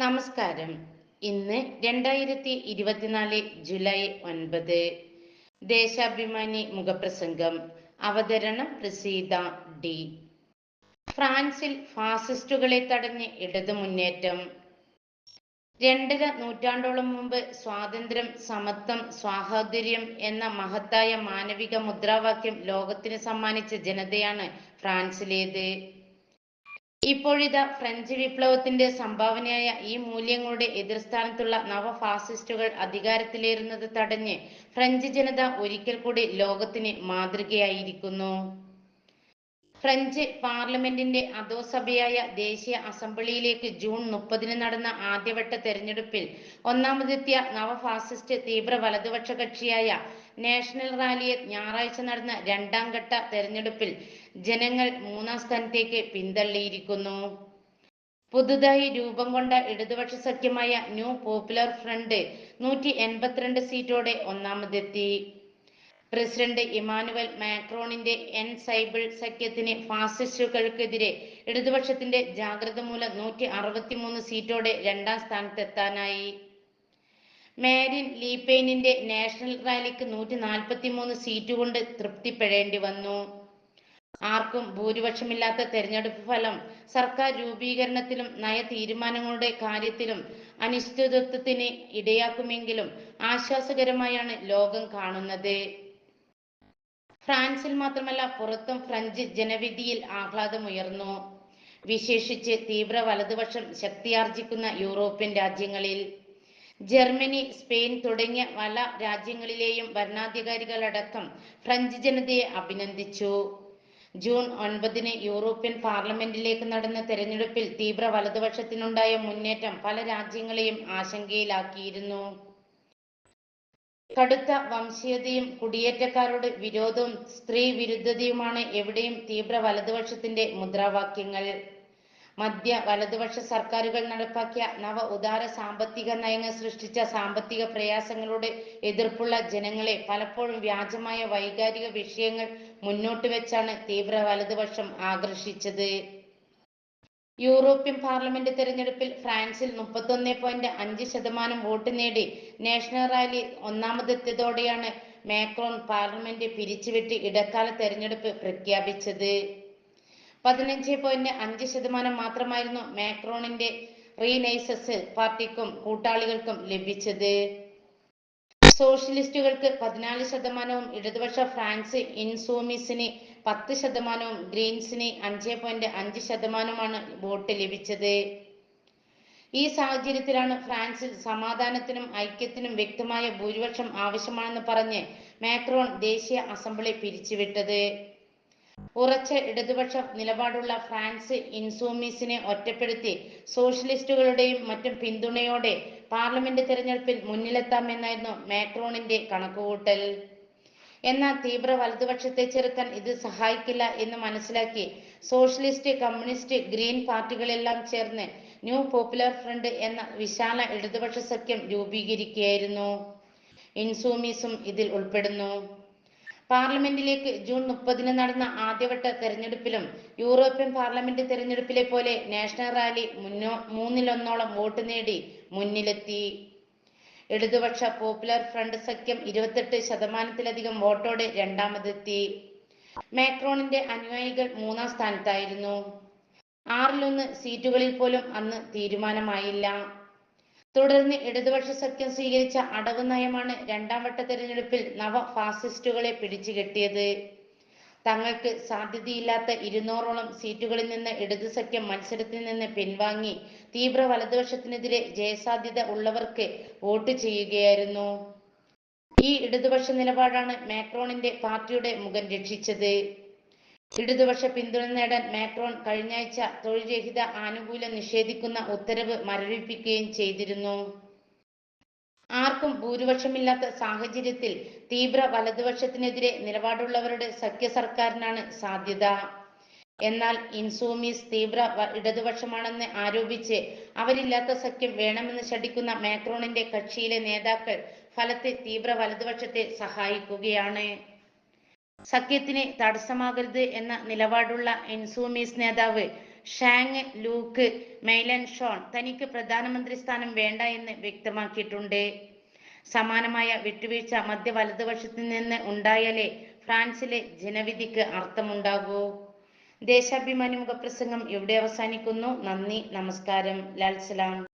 നമസ്കാരം. ഇന്ന് രണ്ടായിരത്തി ഇരുപത്തിനാല് ജൂലൈ ഒൻപത്. ദേശാഭിമാനി മുഖപ്രസംഗം. അവതരണം പ്രസീത ഡി. ഫ്രാൻസിൽ ഫാസിസ്റ്റുകളെ തടഞ്ഞ് ഇടതു മുന്നേറ്റം. രണ്ടര നൂറ്റാണ്ടോളം മുമ്പ് സ്വാതന്ത്ര്യം സമത്വം സ്വാഹോദര്യം എന്ന മഹത്തായ മാനവിക മുദ്രാവാക്യം ലോകത്തിന് സമ്മാനിച്ച ജനതയാണ് ഫ്രാൻസിലേത്. ഇപ്പോഴിതാ ഫ്രഞ്ച് വിപ്ലവത്തിന്റെ സംഭാവനയായ ഈ മൂല്യങ്ങളുടെ എതിർസ്ഥാനത്തുള്ള നവഫാസിസ്റ്റുകൾ അധികാരത്തിലേറുന്നത് തടഞ്ഞ് ഫ്രഞ്ച് ജനത ഒരിക്കൽ കൂടി ലോകത്തിന് മാതൃകയായിരിക്കുന്നു. ഫ്രഞ്ച് പാർലമെന്റിന്റെ അധോസഭയായ ദേശീയ അസംബ്ലിയിലേക്ക് ജൂൺ മുപ്പതിന് നടന്ന ആദ്യവട്ട തെരഞ്ഞെടുപ്പിൽ ഒന്നാമതെത്തിയ നവഫാസിസ്റ്റ് തീവ്ര വലതുപക്ഷ കക്ഷിയായ നാഷണൽ റാലിയെ ഞായറാഴ്ച നടന്ന രണ്ടാം ഘട്ട തെരഞ്ഞെടുപ്പിൽ ജനങ്ങൾ മൂന്നാം സ്ഥാനത്തേക്ക് പിന്തള്ളിയിരിക്കുന്നു. പുതുതായി രൂപം കൊണ്ട ഇടതുപക്ഷ സഖ്യമായ ന്യൂ പോപ്പുലർ ഫ്രണ്ട് നൂറ്റി എൺപത്തിരണ്ട് സീറ്റോടെ ഒന്നാമതെത്തി. പ്രസിഡന്റ് ഇമാനുവൽ മാക്രോണിന്റെ എൻ സൈബിൾ സഖ്യത്തിന് ഫാസിസ്റ്റുകൾക്കെതിരെ ഇടതുപക്ഷത്തിന്റെ ജാഗ്രത മൂലം നൂറ്റി അറുപത്തിമൂന്ന് സീറ്റോടെ രണ്ടാം സ്ഥാനത്തെത്താനായി. മേരിൻ ലീപെയിനിന്റെ നാഷണൽ റാലിക്ക് നൂറ്റി നാൽപ്പത്തിമൂന്ന് സീറ്റ് കൊണ്ട് തൃപ്തിപ്പെടേണ്ടി വന്നു. ആർക്കും ഭൂരിപക്ഷമില്ലാത്ത തെരഞ്ഞെടുപ്പ് ഫലം സർക്കാർ രൂപീകരണത്തിലും നയ തീരുമാനങ്ങളുടെ കാര്യത്തിലും അനിശ്ചിതത്വത്തിന് ഇടയാക്കുമെങ്കിലും ആശ്വാസകരമായാണ് ലോകം കാണുന്നത്. ഫ്രാൻസിൽ മാത്രമല്ല പുറത്തും ഫ്രഞ്ച് ജനവിധിയിൽ ആഹ്ലാദമുയർന്നു. വിശേഷിച്ച് തീവ്ര വലതുപക്ഷം ശക്തിയാർജിക്കുന്ന യൂറോപ്യൻ രാജ്യങ്ങളിൽ. ജർമ്മനി സ്പെയിൻ തുടങ്ങിയ പല രാജ്യങ്ങളിലെയും ഭരണാധികാരികളടക്കം ഫ്രഞ്ച് ജനതയെ അഭിനന്ദിച്ചു. ജൂൺ ഒൻപതിന് യൂറോപ്യൻ പാർലമെന്റിലേക്ക് നടന്ന തെരഞ്ഞെടുപ്പിൽ തീവ്ര വലതുപക്ഷത്തിനുണ്ടായ മുന്നേറ്റം പല രാജ്യങ്ങളെയും ആശങ്കയിലാക്കിയിരുന്നു. കടുത്ത വംശീയതയും കുടിയേറ്റക്കാരുടെ വിരോധവും സ്ത്രീ വിരുദ്ധതയുമാണ് എവിടെയും തീവ്ര വലതുപക്ഷത്തിന്റെ മുദ്രാവാക്യങ്ങൾ. മധ്യ വലതുപക്ഷ സർക്കാരുകൾ നടപ്പാക്കിയ നവ ഉദാര സാമ്പത്തിക നയങ്ങൾ സൃഷ്ടിച്ച സാമ്പത്തിക പ്രയാസങ്ങളോട് എതിർപ്പുള്ള ജനങ്ങളെ പലപ്പോഴും വ്യാജമായ വൈകാരിക വിഷയങ്ങൾ മുന്നോട്ട് വെച്ചാണ് തീവ്ര വലതുപക്ഷം ആകർഷിച്ചത്. യൂറോപ്യൻ പാർലമെന്റ് തെരഞ്ഞെടുപ്പിൽ ഫ്രാൻസിൽ മുപ്പത്തൊന്ന് പോയിന്റ് അഞ്ച് ശതമാനം വോട്ട് നേടി. നാഷണൽ റാലി ഒന്നാമതെത്തിയതോടെയാണ് മാക്രോൺ പാർലമെന്റ് പിരിച്ചുവിട്ട് ഇടക്കാല തെരഞ്ഞെടുപ്പ് പ്രഖ്യാപിച്ചത്. പതിനഞ്ച് പോയിന്റ് അഞ്ച് ശതമാനം മാത്രമായിരുന്നു മാക്രോണിന്റെ റീനൈസസ് പാർട്ടിക്കും കൂട്ടാളികൾക്കും ലഭിച്ചത്. സോഷ്യലിസ്റ്റുകൾക്ക് പതിനാല് ശതമാനവും ഇടതുപക്ഷ ഫ്രാൻസ് ഇൻസൂമിസിന് പത്ത് ശതമാനവും ഗ്രീൻസിന് അഞ്ച് പോയിന്റ് അഞ്ച് ശതമാനവുമാണ് വോട്ട് ലഭിച്ചത്. ഈ സാഹചര്യത്തിലാണ് ഫ്രാൻസിൽ സമാധാനത്തിനും ഐക്യത്തിനും വ്യക്തമായ ഭൂരിപക്ഷം ആവശ്യമാണെന്ന് പറഞ്ഞ് മാക്രോൺ ദേശീയ അസംബ്ലി പിരിച്ചുവിട്ടത്. ഉറച്ച ഇടതുപക്ഷ നിലപാടുള്ള ഫ്രാൻസ് ഇൻസൂമിസിനെ ഒറ്റപ്പെടുത്തി സോഷ്യലിസ്റ്റുകളുടെയും മറ്റും പിന്തുണയോടെ പാർലമെന്റ് തെരഞ്ഞെടുപ്പിൽ മുന്നിലെത്താമെന്നായിരുന്നു മാക്രോണിന്റെ കണക്കുകൂട്ടൽ. എന്നാൽ തീവ്ര വലതുപക്ഷത്തെ ചെറുക്കാൻ ഇത് സഹായിക്കില്ല എന്ന് മനസ്സിലാക്കി. സോഷ്യലിസ്റ്റ് കമ്മ്യൂണിസ്റ്റ് ഗ്രീൻ പാർട്ടികളെല്ലാം ചേർന്ന് ന്യൂ പോപ്പുലർ ഫ്രണ്ട് എന്ന വിശാല ഇടതുപക്ഷ സഖ്യം രൂപീകരിക്കുകയായിരുന്നു. ഇൻസൂമിസും ഇതിൽ ഉൾപ്പെടുന്നു. പാർലമെന്റിലേക്ക് ജൂൺ മുപ്പതിന് നടന്ന ആദ്യവട്ട തെരഞ്ഞെടുപ്പിലും യൂറോപ്യൻ പാർലമെന്റ് തെരഞ്ഞെടുപ്പിലെ പോലെ നാഷണൽ റാലി മുന്നോ മൂന്നിലൊന്നോളം വോട്ട് നേടി മുന്നിലെത്തി. ഇടതുപക്ഷ പോപ്പുലർ ഫ്രണ്ട് സഖ്യം ഇരുപത്തെട്ട് ശതമാനത്തിലധികം വോട്ടോടെ രണ്ടാമതെത്തി. മാക്രോണിന്റെ അനുയായികൾ മൂന്നാം സ്ഥാനത്തായിരുന്നു. ആറിലൊന്ന് സീറ്റുകളിൽ പോലും അന്ന് തീരുമാനമായില്ല. തുടർന്ന് ഇടതുപക്ഷ സഖ്യം സ്വീകരിച്ച അടവ് നയമാണ് രണ്ടാം വട്ട തെരഞ്ഞെടുപ്പിൽ നവ ഫാസിസ്റ്റുകളെ പിടിച്ചുകെട്ടിയത്. തങ്ങൾക്ക് സാധ്യതയില്ലാത്ത ഇരുന്നൂറോളം സീറ്റുകളിൽ നിന്ന് ഇടതു സഖ്യം മത്സരത്തിൽ നിന്ന് പിൻവാങ്ങി തീവ്ര വലതുപക്ഷത്തിനെതിരെ ജയസാധ്യത ഉള്ളവർക്ക് വോട്ട് ചെയ്യുകയായിരുന്നു. ഈ ഇടതുപക്ഷ നിലപാടാണ് മാക്രോണിന്റെ പാർട്ടിയുടെ മുഖം രക്ഷിച്ചത്. ഇടതുപക്ഷ പിന്തുണ നേടാൻ മാക്രോൺ കഴിഞ്ഞയാഴ്ച തൊഴിൽ രഹിത ആനുകൂല്യം നിഷേധിക്കുന്ന ഉത്തരവ് മരവിപ്പിക്കുകയും ചെയ്തിരുന്നു. ആർക്കും ഭൂരിപക്ഷമില്ലാത്ത സാഹചര്യത്തിൽ തീവ്ര വലതുപക്ഷത്തിനെതിരെ നിലപാടുള്ളവരുടെ സഖ്യ സർക്കാരിനാണ് സാധ്യത. എന്നാൽ ഇൻസൂമിസ് തീവ്ര ഇടതുപക്ഷമാണെന്ന് ആരോപിച്ച് അവരില്ലാത്ത സഖ്യം വേണമെന്ന് ശഠിക്കുന്ന മാക്രോണിന്റെ കക്ഷിയിലെ നേതാക്കൾ ഫലത്തെ തീവ്ര വലതുപക്ഷത്തെ സഹായിക്കുകയാണ്. സഖ്യത്തിന് തടസ്സമാകരുത് എന്ന നിലപാടുള്ള ഇൻസൂമീസ് നേതാവ് ഷാങ് ലൂക്ക് മെയ്ലൻ ഷോൺ തനിക്ക് പ്രധാനമന്ത്രി സ്ഥാനം വേണ്ട എന്ന് വ്യക്തമാക്കിയിട്ടുണ്ട്. സമാനമായ വിട്ടുവീഴ്ച മധ്യ വലതുവശത്തു നിന്ന് ഉണ്ടായാലേ ഫ്രാൻസിലെ ജനവിധിക്ക് അർത്ഥമുണ്ടാകൂ. ദേശാഭിമാനി മുഖപ്രസംഗം ഇവിടെ അവസാനിക്കുന്നു. നന്ദി നമസ്കാരം. ലാൽ സലാം.